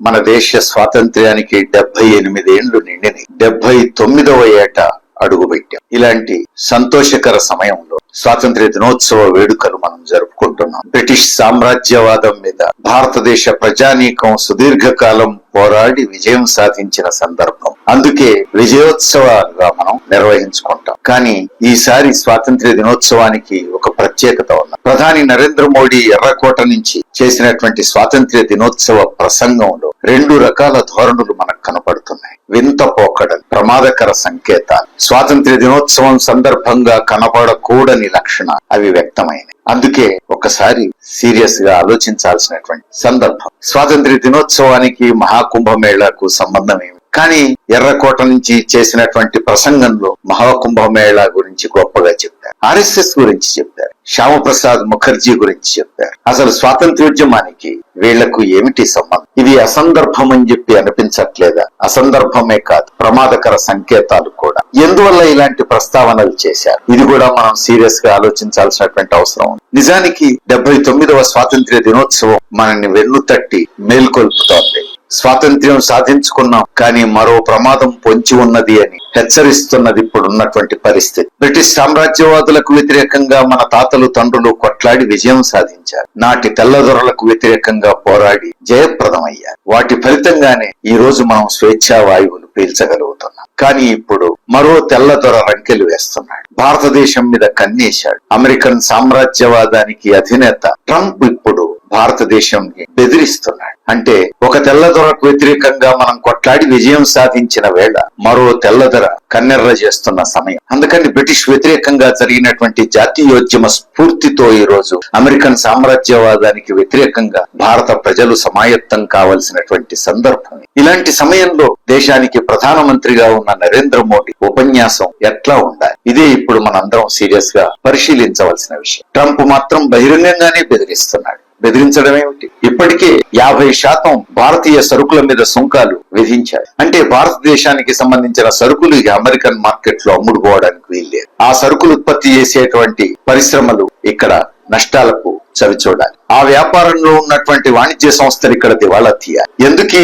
మన దేశ స్వాతంత్ర్యానికి డెబ్బై ఎనిమిదేళ్ళు నిండిని డెబ్బై తొమ్మిదవ ఏట అడుగుపెట్టాం. ఇలాంటి సంతోషకర సమయంలో స్వాతంత్ర్య దినోత్సవ వేడుకలు మనం జరుపుకుంటున్నాం. బ్రిటిష్ సామ్రాజ్యవాదం మీద భారతదేశ ప్రజానీకం సుదీర్ఘకాలం పోరాడి విజయం సాధించిన సందర్భం. అందుకే విజయోత్సవాలుగా మనం నిర్వహించుకుంటాం. కానీ ఈసారి స్వాతంత్ర్య దినోత్సవానికి ఒక ప్రత్యేకత ఉంది ప్రధాని నరేంద్ర మోడీ ఎర్రకోట నుంచి చేసినటువంటి స్వాతంత్ర్య దినోత్సవ ప్రసంగంలో రెండు రకాల ధోరణులు మనకు కనపడుతున్నాయి. వింత పోకడలు ప్రమాదకర సంకేతాలు. స్వాతంత్ర్య దినోత్సవం సందర్భంగా కనపడకూడని లక్షణాలు అవి వ్యక్తమైనవి అందుకే ఒకసారి సీరియస్గా ఆలోచించాల్సినటువంటి సందర్భం. స్వాతంత్ర్య దినోత్సవానికి మహాకుంభమేళకు సంబంధం ఏమి కానీ ఎర్రకోట నుంచి చేసినటువంటి ప్రసంగంలో మహాకుంభమేళా గురించి గొప్పగా చెప్పారు. ఆర్ఎస్ఎస్ గురించి చెప్పారు. శ్యామప్రసాద్ ముఖర్జీ గురించి చెప్పారు. అసలు స్వాతంత్ర్యోద్యమానికి వీళ్ళకు ఏమిటి సంబంధం? ఇది అసందర్భం అని చెప్పి అనిపించట్లేదా? అసందర్భమే కాదు ప్రమాదకర సంకేతాలు కూడా. ఎందువల్ల ఇలాంటి ప్రస్తావనలు చేశారు? ఇది కూడా మనం సీరియస్గా ఆలోచించాల్సినటువంటి అవసరం ఉంది. నిజానికి డెబ్బై తొమ్మిదవ స్వాతంత్ర్య దినోత్సవం మనల్ని వెన్ను తట్టి మేల్కొల్పుతోంది. స్వాతంత్ర్యం సాధించుకున్నాం కానీ మరో ప్రమాదం పొంచి ఉన్నది అని హెచ్చరిస్తున్నది ఇప్పుడు ఉన్నటువంటి పరిస్థితి. బ్రిటిష్ సామ్రాజ్యవాదులకు వ్యతిరేకంగా మన తాతలు తండ్రులు కొట్లాడి విజయం సాధించారు. నాటి తెల్లదొరలకు వ్యతిరేకంగా పోరాడి జయప్రదమయ్యారు. వాటి ఫలితంగానే ఈ రోజు మనం స్వేచ్ఛా వాయువులు పీల్చగలుగుతున్నాం. కానీ ఇప్పుడు మరో తెల్లదొర రంకెలు వేస్తున్నాడు. భారతదేశం మీద కన్నేశాడు. అమెరికన్ సామ్రాజ్యవాదానికి అధినేత ట్రంప్ ఇప్పుడు భారతదేశంని బెదిరిస్తున్నాడు. అంటే ఒక తెల్లదొరకు వ్యతిరేకంగా మనం కొట్లాడి విజయం సాధించిన వేళ మరో తెల్లదొర కన్నెర్ర చేస్తున్న సమయం. అందుకని బ్రిటిష్ వ్యతిరేకంగా జరిగినటువంటి జాతీయోద్యమ స్ఫూర్తితో ఈ రోజు అమెరికన్ సామ్రాజ్యవాదానికి వ్యతిరేకంగా భారత ప్రజలు సమాయత్తం కావలసినటువంటి సందర్భం. ఇలాంటి సమయంలో దేశానికి ప్రధానమంత్రిగా ఉన్న నరేంద్ర మోడీ ఉపన్యాసం ఎట్లా ఉండాలి? ఇదే ఇప్పుడు మనందరం సీరియస్గా పరిశీలించవలసిన విషయం. ట్రంప్ మాత్రం బహిరంగంగానే బెదిరిస్తున్నాడు. బెదిరించడం ఏమిటి ఇప్పటికే యాభై శాతం భారతీయ సరుకుల మీద సుంకాలు విధించాయి. అంటే భారతదేశానికి సంబంధించిన సరుకులు ఇక అమెరికన్ మార్కెట్లో అమ్ముడుపోవడానికి వీల్లేదు. ఆ సరుకులు ఉత్పత్తి చేసేటువంటి పరిశ్రమలు ఇక్కడ నష్టాలకు చవిచూడాలి ఆ వ్యాపారంలో ఉన్నటువంటి వాణిజ్య సంస్థలు ఇక్కడ దివాళా తీయాలి. ఎందుకు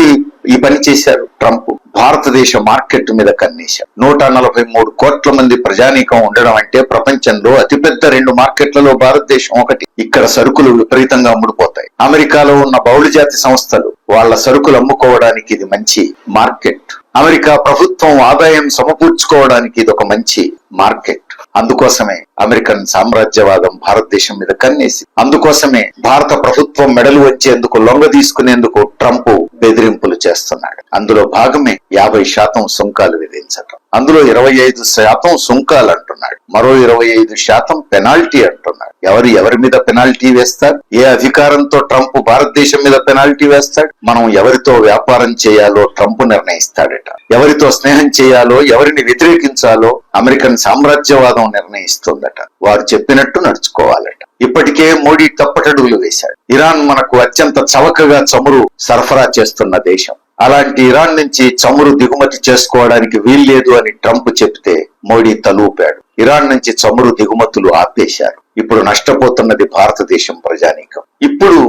ఈ పని చేశారు ట్రంప్? భారతదేశ మార్కెట్ మీద కన్నేశారు నూట నలభై మూడు కోట్ల మంది ప్రజానీకం ఉండడం అంటే ప్రపంచంలో అతిపెద్ద రెండు మార్కెట్లలో భారతదేశం ఒకటి. ఇక్కడ సరుకులు విపరీతంగా అమ్ముడుపోతాయి అమెరికాలో ఉన్న బహుళజాతి సంస్థలు వాళ్ళ సరుకులు అమ్ముకోవడానికి ఇది మంచి మార్కెట్. అమెరికా ప్రభుత్వం ఆదాయం సమకూర్చుకోవడానికి ఇది ఒక మంచి మార్కెట్. అందుకోసమే అమెరికన్ సామ్రాజ్యవాదం భారతదేశం మీద కన్నేసి అందుకోసమే భారత ప్రభుత్వం మెడలు వచ్చేందుకు లొంగ తీసుకునేందుకు ట్రంప్ బెదిరింపులు చేస్తున్నాడు. అందులో భాగమే యాభై శాతం సుంకాలు విధించటం. అందులో ఇరవై ఐదు శాతం సుంకాలు అంటున్నాడు. మరో ఇరవై ఐదు శాతం పెనాల్టీ అంటున్నాడు. ఎవరు ఎవరి మీద పెనాల్టీ వేస్తారు? ఏ అధికారంతో ట్రంప్ భారతదేశం మీద పెనాల్టీ వేస్తాడు? మనం ఎవరితో వ్యాపారం చేయాలో ట్రంప్ నిర్ణయిస్తాడట. ఎవరితో స్నేహం చేయాలో ఎవరిని వ్యతిరేకించాలో అమెరికన్ సామ్రాజ్యవాదం నిర్ణయిస్తుందట. వారు చెప్పినట్టు నడుచుకోవాలట. ఇప్పటికే మోడీ తప్పటడుగులు వేశాడు. ఇరాన్ మనకు అత్యంత చవకగా చమురు సరఫరా చేస్తున్న దేశం. అలాంటి ఇరాన్ నుంచి చమురు దిగుమతి చేసుకోవడానికి వీల్లేదు అని ట్రంప్ చెప్తే మోడీ తలూపాడు. ఇరాన్ నుంచి చమురు దిగుమతులు ఆపేశారు. ఇప్పుడు నష్టపోతున్నది భారతదేశం ప్రజానీకం. ఇప్పుడు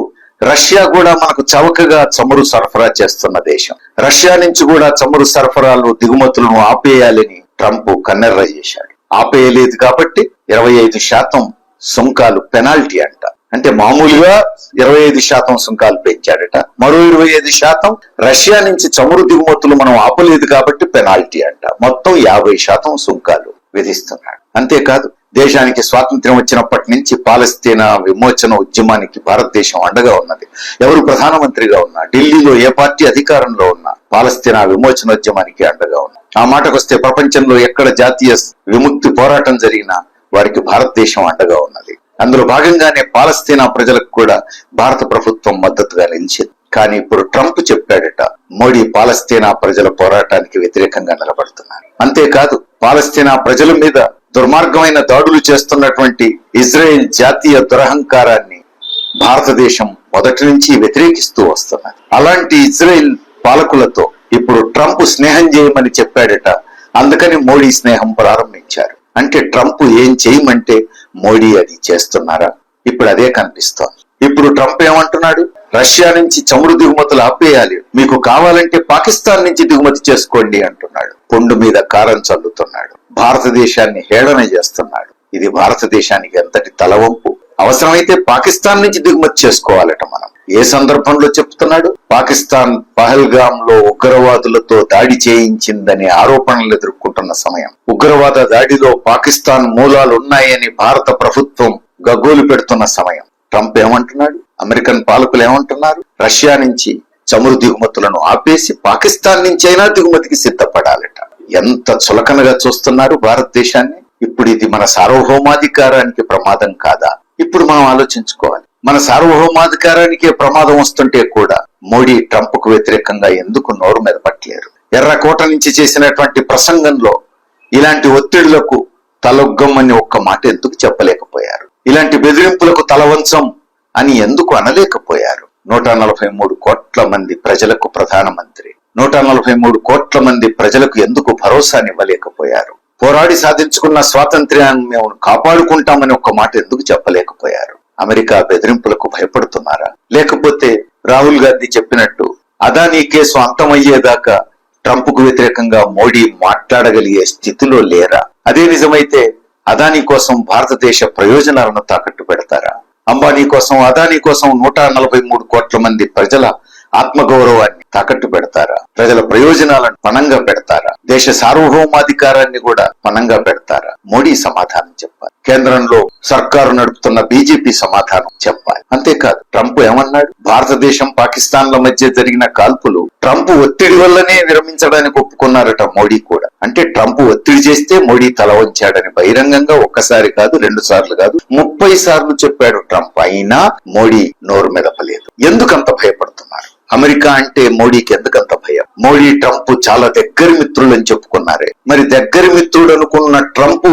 రష్యా కూడా మనకు చవకగా చమురు సరఫరా చేస్తున్న దేశం. రష్యా నుంచి కూడా చమురు సరఫరాలు దిగుమతులను ఆపేయాలని ట్రంప్ కన్నెర్ర చేశాడు. ఆపేయలేదు కాబట్టి ఇరవై ఐదు శాతం సుంకాలు పెనాల్టీ అంట. అంటే మామూలుగా ఇరవై ఐదు శాతం సుంకాలు పెంచాడట. మరో ఇరవై ఐదు శాతం రష్యా నుంచి చమురు దిగుమతులు మనం ఆపలేదు కాబట్టి పెనాల్టీ అంట. మొత్తం యాభై శాతం సుంకాలు విధిస్తున్నాడు. అంతేకాదు దేశానికి స్వాతంత్ర్యం వచ్చినప్పటి నుంచి పాలస్తీనా విమోచన ఉద్యమానికి భారతదేశం అండగా ఉన్నది. ఎవరు ప్రధానమంత్రిగా ఉన్నా ఢిల్లీలో ఏ పార్టీ అధికారంలో ఉన్నా పాలస్తీనా విమోచనోద్యమానికి అండగా ఉన్నా. ఆ మాటకు వస్తే ప్రపంచంలో ఎక్కడ జాతీయ విముక్తి పోరాటం జరిగినా వారికి భారతదేశం అండగా ఉన్నది. అందులో భాగంగానే పాలస్తీనా ప్రజలకు కూడా భారత ప్రభుత్వం మద్దతుగా నిలిచింది. కానీ ఇప్పుడు ట్రంప్ చెప్పాడట మోడీ పాలస్తీనా ప్రజల పోరాటానికి వ్యతిరేకంగా నిలబడుతున్నారు. అంతేకాదు పాలస్తీనా ప్రజల మీద దుర్మార్గమైన దాడులు చేస్తున్నటువంటి ఇజ్రాయెల్ జాతీయ దురహంకారాన్ని భారతదేశం మొదటి నుంచి వ్యతిరేకిస్తూ వస్తున్నది. అలాంటి ఇజ్రాయెల్ పాలకులతో ఇప్పుడు ట్రంప్ స్నేహం చేయమని చెప్పాడట అందుకని మోడీ స్నేహం ప్రారంభించారు. అంటే ట్రంప్ ఏం చేయమంటే మోడీ అది చేస్తున్నారా? ఇప్పుడు అదే కనిపిస్తోంది. ఇప్పుడు ట్రంప్ ఏమంటున్నాడు? రష్యా నుంచి చమురు దిగుమతులు ఆపేయాలి. మీకు కావాలంటే పాకిస్తాన్ నుంచి దిగుమతి చేసుకోండి అంటున్నాడు. పొండు మీద కారం చల్లుతున్నాడు. భారతదేశాన్ని హేళన చేస్తున్నాడు. ఇది భారతదేశానికి ఎంతటి తలవంపు? అవసరమైతే పాకిస్తాన్ నుంచి దిగుమతి చేసుకోవాలట మనం. ఏ సందర్భంలో చెప్తున్నాడు? పాకిస్తాన్ పహల్గామ్లో ఉగ్రవాదులతో దాడి చేయించిందనే ఆరోపణలు ఎదుర్కొంటున్న సమయం. ఉగ్రవాద దాడిలో పాకిస్తాన్ మూలాలు ఉన్నాయని భారత ప్రభుత్వం గగ్గోలు పెడుతున్న సమయం. ట్రంప్ ఏమంటున్నాడు? అమెరికన్ పాలకులు ఏమంటున్నారు? రష్యా నుంచి చమురు దిగుమతులను ఆపేసి పాకిస్తాన్ నుంచైనా దిగుమతికి సిద్ధపడాలట. ఎంత చులకనగా చూస్తున్నారు భారతదేశాన్ని? ఇప్పుడు ఇది మన సార్వభౌమాధికారానికి ప్రమాదం కాదా? ఇప్పుడు మనం ఆలోచించుకోవాలి. మన సార్వభౌమాధికారానికే ప్రమాదం వస్తుంటే కూడా మోడీ ట్రంప్కు వ్యతిరేకంగా ఎందుకు నోరు మీద పట్టలేరు? ఎర్రకోట నుంచి చేసినటువంటి ప్రసంగంలో ఇలాంటి ఒత్తిడులకు తలొగ్గమని ఒక్క మాట ఎందుకు చెప్పలేకపోయారు? ఇలాంటి బెదిరింపులకు తలవంచం అని ఎందుకు అనలేకపోయారు? నూట నలభై మూడు కోట్ల మంది ప్రజలకు ప్రధానమంత్రి నూట నలభై మూడు కోట్ల మంది ప్రజలకు ఎందుకు భరోసానివ్వలేకపోయారు? పోరాడి సాధించుకున్న స్వాతంత్ర్యాన్ని మేము కాపాడుకుంటామని ఒక్క మాట ఎందుకు చెప్పలేకపోయారు? అమెరికా బెదిరింపులకు భయపడుతున్నారా? లేకపోతే రాహుల్ గాంధీ చెప్పినట్టు అదానీ కేసు అంతమయ్యేదాకా ట్రంప్కు వ్యతిరేకంగా మోడీ మాట్లాడగలిగే స్థితిలో లేరా? అదే నిజమైతే అదానీ కోసం భారతదేశ ప్రయోజనాలను తాకట్టు పెడతారా? అంబానీ కోసం అదానీ కోసం నూట నలభై మూడు కోట్ల మంది ప్రజల ఆత్మగౌరవాన్ని తాకట్టు పెడతారా? ప్రజల ప్రయోజనాలను పణంగా పెడతారా? దేశ సార్వభౌమాధికారాన్ని కూడా పణంగా పెడతారా? మోడీ సమాధానం చెప్పాలి. కేంద్రంలో సర్కారు నడుపుతున్న బీజేపీ సమాధానం చెప్పాలి. అంతేకాదు ట్రంప్ ఏమన్నాడు? భారతదేశం పాకిస్తాన్ల మధ్య జరిగిన కాల్పులు ట్రంప్ ఒత్తిడి వల్లనే విరమించడానికి ఒప్పుకున్నారట మోడీ కూడా. అంటే ట్రంప్ ఒత్తిడి చేస్తే మోడీ తల వంచాడని బహిరంగంగా ఒక్కసారి కాదు రెండు సార్లు కాదు ముప్పై సార్లు చెప్పాడు ట్రంప్. అయినా మోడీ నోరు మెదపలేదు. ఎందుకంత భయపడుతుంది అమెరికా అంటే మోడీకి ఎందుకంత భయం? మోడీ ట్రంప్ చాలా దగ్గరి మిత్రులని చెప్పుకున్నారే. మరి దగ్గరి మిత్రుడు అనుకున్న ట్రంప్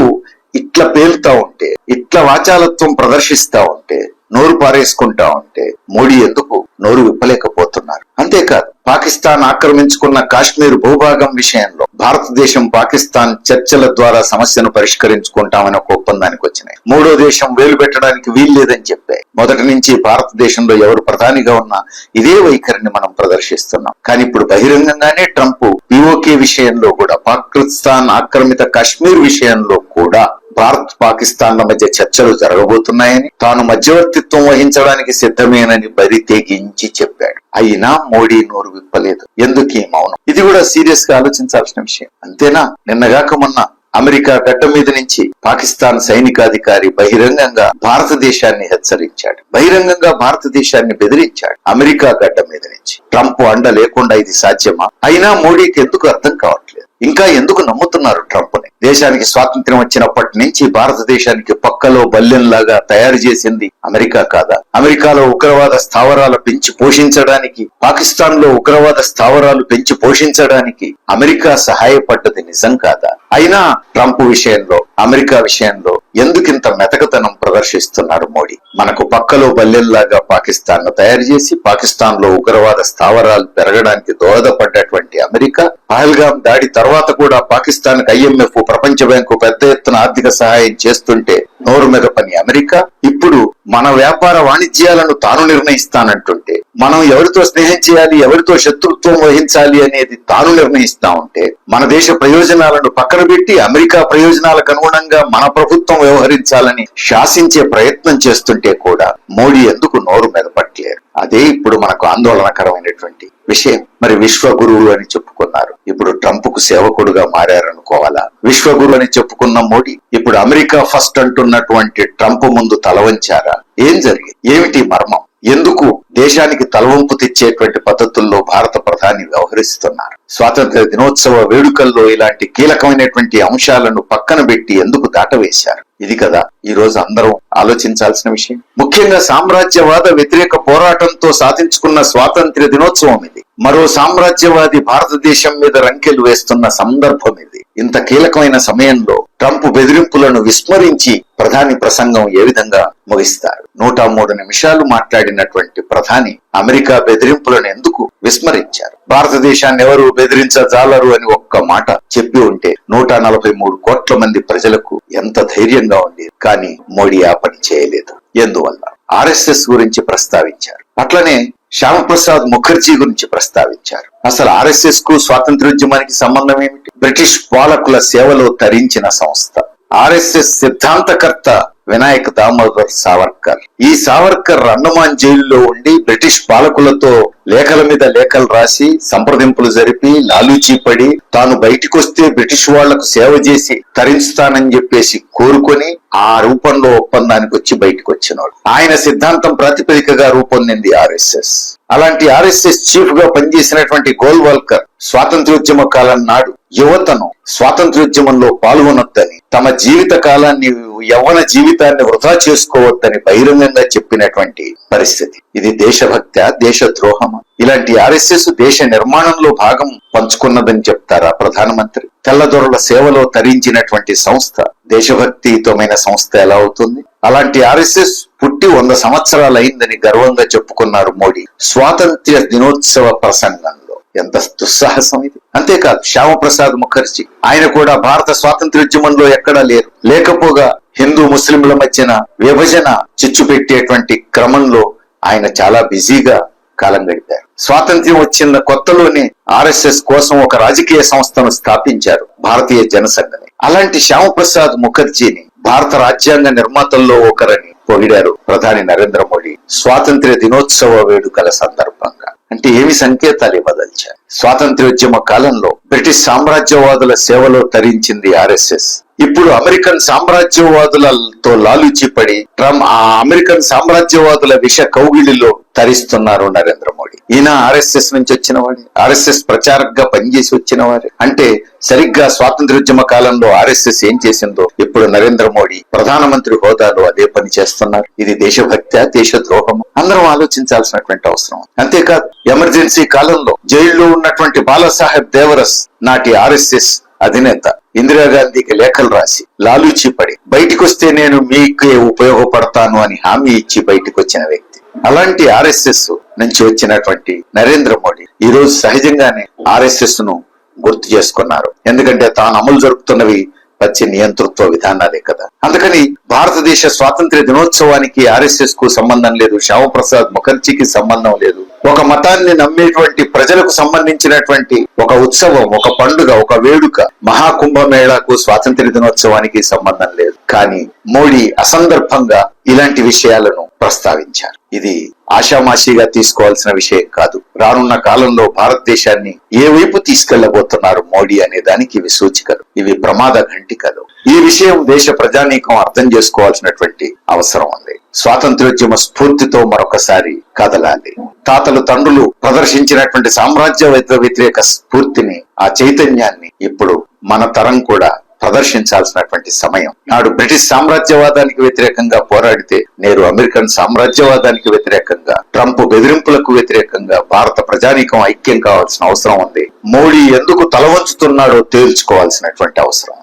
ఇట్లా పేలుతా ఉంటే ఇట్లా వాచాలత్వం ప్రదర్శిస్తా ఉంటే నోరు పారేసుకుంటా ఉంటే మోడీ ఎందుకు నోరు విప్పలేకపోతున్నారు? అంతేకాదు పాకిస్తాన్ ఆక్రమించుకున్న కాశ్మీర్ భూభాగం విషయంలో భారతదేశం పాకిస్తాన్ చర్చల ద్వారా సమస్యను పరిష్కరించుకుంటామని ఒక ఒప్పందానికి వచ్చినాయి. మూడో దేశం వేలు పెట్టడానికి వీల్లేదని చెప్పాయి. మొదటి నుంచి భారతదేశంలో ఎవరు ప్రధానిగా ఉన్నా ఇదే వైఖరిని మనం ప్రదర్శిస్తున్నాం. కానీ ఇప్పుడు బహిరంగంగానే ట్రంప్ పిఓకే విషయంలో కూడా పాకిస్తాన్ ఆక్రమిత కాశ్మీర్ విషయంలో కూడా భారత్ పాకిస్తాన్ల మధ్య చర్చలు జరగబోతున్నాయని తాను మధ్యవర్తిత్వం వహించడానికి సిద్ధమేనని బరి తెగించి చెప్పాడు. అయినా మోడీ నోరు విప్పలేదు. ఎందుకు మౌనం? ఇది కూడా సీరియస్గా ఆలోచించాల్సిన విషయం. అంతేనా? నిన్నగాక మొన్న అమెరికా గడ్డ మీద నుంచి పాకిస్తాన్ సైనికాధికారి బహిరంగంగా భారతదేశాన్ని హెచ్చరించాడు. బహిరంగంగా భారతదేశాన్ని బెదిరించాడు అమెరికా గడ్డ మీద నుంచి. ట్రంప్ అండ లేకుండా ఇది సాధ్యమా? అయినా మోడీకి ఎందుకు అర్థం కావట్లేదు? ఇంకా ఎందుకు నమ్ముతున్నారు ట్రంప్? దేశానికి స్వాతంత్ర్యం వచ్చినప్పటి నుంచి భారతదేశానికి పక్కలో బల్లెంలాగా తయారు చేసింది అమెరికా కాదా? అమెరికాలో ఉగ్రవాద స్థావరాలు పెంచి పోషించడానికి పాకిస్తాన్లో ఉగ్రవాద స్థావరాలు పెంచి పోషించడానికి అమెరికా సహాయపడ్డది నిజం కాదా? అయినా ట్రంప్ విషయంలో అమెరికా విషయంలో ఎందుకింత మెతకతనం ప్రదర్శిస్తున్నారు మోడీ? మనకు పక్కలో బల్లెల్లాగా పాకిస్తాన్ను తయారు చేసి పాకిస్తాన్లో ఉగ్రవాద స్థావరాలు పెరగడానికి దోహదపడ్డటువంటి అమెరికా పహల్గాం దాడి తర్వాత కూడా పాకిస్తాన్కు ఐఎంఎఫ్ ప్రపంచ బ్యాంకు పెద్ద ఎత్తున ఆర్థిక సహాయం చేస్తుంటే నోరు మీద పని అమెరికా ఇప్పుడు మన వ్యాపార వాణిజ్యాలను తాను నిర్ణయిస్తానంటుంటే మనం ఎవరితో స్నేహం చేయాలి ఎవరితో శత్రుత్వం వహించాలి అనేది తాను నిర్ణయిస్తా ఉంటే మన దేశ ప్రయోజనాలను పక్కన పెట్టి అమెరికా ప్రయోజనాలకు అనుగుణంగా మన ప్రభుత్వం వ్యవహరించాలని శాసించే ప్రయత్నం చేస్తుంటే కూడా మోడీ ఎందుకు నోరు మెదపట్లేరు అదే ఇప్పుడు మనకు ఆందోళనకరమైనటువంటి విషయం. మరి విశ్వగురువు అని చెప్పుకున్నారు. ఇప్పుడు ట్రంప్కు సేవకుడుగా మారారనుకోవాలా? విశ్వగురు అని చెప్పుకున్న మోడీ ఇప్పుడు అమెరికా ఫస్ట్ అంటున్నటువంటి ట్రంప్ ముందు తలవంచారా? ఏం జరిగింది? ఏమిటి మర్మం? ఎందుకు దేశానికి తలవంపు తెచ్చేటువంటి పద్ధతుల్లో భారత ప్రధాని వ్యవహరిస్తున్నారు? స్వాతంత్ర దినోత్సవ వేడుకల్లో ఇలాంటి కీలకమైనటువంటి అంశాలను పక్కన పెట్టి ఎందుకు దాటవేశారు? ఇది కదా ఈ రోజు అందరం ఆలోచించాల్సిన విషయం. ముఖ్యంగా సామ్రాజ్యవాద వ్యతిరేక పోరాటంతో సాధించుకున్న స్వాతంత్ర దినోత్సవం ఇది. మరో సామ్రాజ్యవాది భారతదేశం మీద రంకెలు వేస్తున్న సందర్భం ఇది. ఇంత కీలకమైన సమయంలో ట్రంప్ బెదిరింపులను విస్మరించి ప్రధాని ప్రసంగం ఏ విధంగా ముగిస్తారు? నూట మూడు నిమిషాలు మాట్లాడినటువంటి ప్రధాని అమెరికా బెదిరింపులను ఎందుకు విస్మరించారు? భారతదేశాన్ని ఎవరు బెదిరించజాలరు అని ఒక్క మాట చెప్పి ఉంటే నూట నలభై మూడు కోట్ల మంది ప్రజలకు ఎంత ధైర్యంగా ఉండేది? కానీ మోడీ ఆ పని చేయలేదు. ఎందువల్ల? ఆర్ఎస్ఎస్ గురించి ప్రస్తావించారు. అట్లనే శ్యామప్రసాద్ ముఖర్జీ గురించి ప్రస్తావించారు. అసలు ఆర్ఎస్ఎస్కు స్వాతంత్రోద్యమానికి సంబంధం ఏమిటి? బ్రిటిష్ పాలకుల సేవలో తరించిన సంస్థ. ఆర్ఎస్ఎస్ సిద్ధాంతకర్త వినాయక్ దామోదర్ సావర్కర్. ఈ సావర్కర్ అండమాన్ జైలులో ఉండి బ్రిటిష్ పాలకులతో లేఖల మీద లేఖలు రాసి సంప్రదింపులు జరిపి లాలూచీ పడి తాను బయటికొస్తే బ్రిటిష్ వాళ్ళకు సేవ చేసి తరించుతానని చెప్పేసి కోరుకొని ఆ రూపంలో ఒప్పందానికి వచ్చి బయటకు వచ్చినాడు ఆయన సిద్ధాంతం ప్రాతిపదికగా రూపొందింది ఆర్ఎస్ఎస్. అలాంటి ఆర్ఎస్ఎస్ చీఫ్గా పనిచేసినటువంటి గోల్వాల్కర్ స్వాతంత్ర్యోద్యమ కాలం నాడు యువతను స్వాతంత్ర్యోద్యమంలో పాల్గొనొద్దని తమ జీవిత కాలాన్ని యవ్వన జీవితాన్ని వృధా చేసుకోవద్దని బహిరంగంగా చెప్పినటువంటి పరిస్థితి. ఇది దేశభక్త దేశ ద్రోహమా ఇలాంటి ఆర్ఎస్ఎస్ దేశ నిర్మాణంలో భాగం పంచుకున్నదని చెప్తారా ప్రధానమంత్రి? తెల్లదొరల సేవలో తరించినటువంటి సంస్థ దేశభక్తియుతమైన సంస్థ ఎలా అవుతుంది? అలాంటి ఆర్ఎస్ఎస్ పుట్టి వంద సంవత్సరాలైందని గర్వంగా చెప్పుకున్నారు మోడీ. స్వాతంత్ర్య దినోత్సవ ప్రసంగం. ఎంత దుస్సాహసం ఇది. అంతేకాదు శ్యామప్రసాద్ ముఖర్జీ ఆయన కూడా భారత స్వాతంత్ర్యోద్యమంలో ఎక్కడా లేరు. లేకపోగా హిందూ ముస్లింల మధ్యన విభజన చిచ్చు పెట్టేటువంటి క్రమంలో ఆయన చాలా బిజీగా కాలం గడిపారు. స్వాతంత్ర్యం వచ్చిన కొత్తలోనే ఆర్ఎస్ఎస్ కోసం ఒక రాజకీయ సంస్థను స్థాపించారు భారతీయ జనసంఘని. అలాంటి శ్యామప్రసాద్ ముఖర్జీని భారత రాజ్యాంగ నిర్మాతల్లో ఒకరని పొగిడారు ప్రధాని నరేంద్ర మోడీ. స్వాతంత్ర్య దినోత్సవ వేడుకల సందర్భంగా. అంటే ఏమి సంకేతాలు ఇవ్వదలిచారు? స్వాతంత్ర్యోద్యమ కాలంలో బ్రిటిష్ సామ్రాజ్యవాదుల సేవలో తరించింది ఆర్ఎస్ఎస్. ఇప్పుడు అమెరికన్ సామ్రాజ్యవాదులతో లాలుచిపడి ట్రంప్ ఆ అమెరికన్ సామ్రాజ్యవాదుల విష కౌగిలిలో తరిస్తున్నారు నరేంద్ర మోడీ. ఈయన ఆర్ఎస్ఎస్ నుంచి వచ్చిన వాడే ఆర్ఎస్ఎస్ ప్రచారకగా పనిచేసి వచ్చిన వారే అంటే సరిగ్గా స్వాతంత్ర్యోద్యమ కాలంలో ఆర్ఎస్ఎస్ ఏం చేసిందో ఇప్పుడు నరేంద్ర మోడీ ప్రధానమంత్రి హోదాలో అదే పని చేస్తున్నారు. ఇది దేశభక్త దేశ ద్రోహం అందరం ఆలోచించాల్సినటువంటి అవసరం. అంతేకాదు ఎమర్జెన్సీ కాలంలో జైల్లో ఉన్నటువంటి బాలాసాహెబ్ దేవరస్ నాటి ఆర్ఎస్ఎస్ అధినేత. ఇందిరాగాంధీకి లేఖలు రాసి లాలూచి పడి బయటికి వస్తే నేను మీకే ఉపయోగపడతాను అని హామీ ఇచ్చి బయటికి వచ్చిన వ్యక్తి. అలాంటి ఆర్ఎస్ఎస్ నుంచి వచ్చినటువంటి నరేంద్ర మోడీ ఈ రోజు సహజంగానే ఆర్ఎస్ఎస్ను గుర్తు చేసుకున్నారు. ఎందుకంటే తాను అమలు జరుపుతున్నవి పచ్చి నియంతృత్వ విధానాలే కదా. అందుకని భారతదేశ స్వాతంత్ర్య దినోత్సవానికి ఆర్ఎస్ఎస్కు సంబంధం లేదు శ్యామప్రసాద్ ముఖర్జీకి సంబంధం లేదు ఒక మతాన్ని నమ్మేటువంటి ప్రజలకు సంబంధించినటువంటి ఒక ఉత్సవం ఒక పండుగ ఒక వేడుక మహాకుంభమేళాకు స్వాతంత్ర్య దినోత్సవానికి సంబంధం లేదు. కానీ మోడీ అసందర్భంగా ఇలాంటి విషయాలను ప్రస్తావించారు. ఇది ఆషామాషిగా తీసుకోవాల్సిన విషయం కాదు. రానున్న కాలంలో భారతదేశాన్ని ఏ వైపు తీసుకెళ్ళబోతున్నారు మోడీ అనే దానికి ఇవి సూచికలు ఇవి ప్రమాద ఘంటికలు. ఈ విషయం దేశ ప్రజానీకం అర్థం చేసుకోవాల్సినటువంటి అవసరం ఉంది. స్వాతంత్ర్యోద్యమ స్ఫూర్తితో మరొకసారి కదలాలి. తాతలు తండ్రులు ప్రదర్శించినటువంటి సామ్రాజ్యవాద వ్యతిరేక స్ఫూర్తిని ఆ చైతన్యాన్ని ఇప్పుడు మన తరం కూడా ప్రదర్శించాల్సినటువంటి సమయం. నాడు బ్రిటిష్ సామ్రాజ్యవాదానికి వ్యతిరేకంగా పోరాడితే నేడు అమెరికన్ సామ్రాజ్యవాదానికి వ్యతిరేకంగా ట్రంప్ బెదిరింపులకు వ్యతిరేకంగా భారత ప్రజానీకం ఐక్యం కావాల్సిన అవసరం ఉంది. మోడీ ఎందుకు తలవంచుతున్నాడో తేల్చుకోవాల్సినటువంటి అవసరం